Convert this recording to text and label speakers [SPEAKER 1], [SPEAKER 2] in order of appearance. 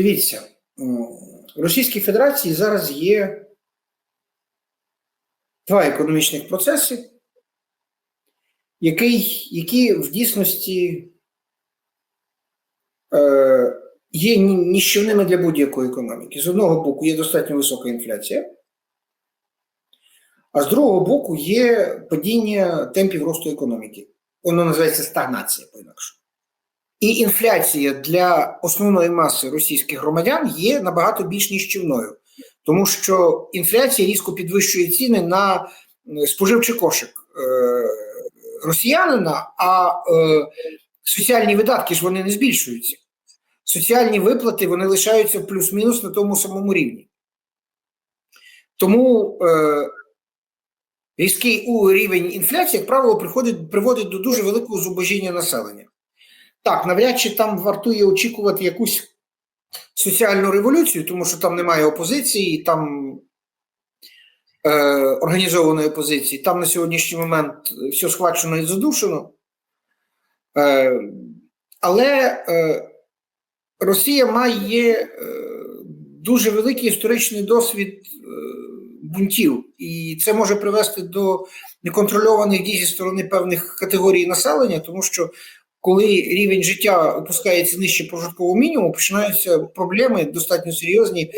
[SPEAKER 1] Дивіться, в Російській Федерації зараз є два економічних процеси, який, які в дійсності е, є ні- ніщівними для будь-якої економіки. З одного боку, є достатньо висока інфляція, а з другого боку, є падіння темпів росту економіки. Воно називається стагнація. І інфляція для основної маси російських громадян є набагато більш ніщівною, тому що інфляція різко підвищує ціни на споживчий кошик е, росіянина, а е, соціальні видатки ж вони не збільшуються. Соціальні виплати вони лишаються плюс-мінус на тому самому рівні. Тому е, різкий у рівень інфляції, як правило, приходить, приводить до дуже великого зубожіння населення. Так, навряд чи там вартує очікувати якусь соціальну революцію, тому що там немає опозиції, там е, організованої опозиції, там на сьогоднішній момент все схвачено і задушено. Е, але е, Росія має е, дуже великий історичний досвід е, бунтів, і це може привести до неконтрольованих дій зі сторони певних категорій населення, тому що коли рівень життя опускається нижче прожиткового мінімуму, починаються проблеми достатньо серйозні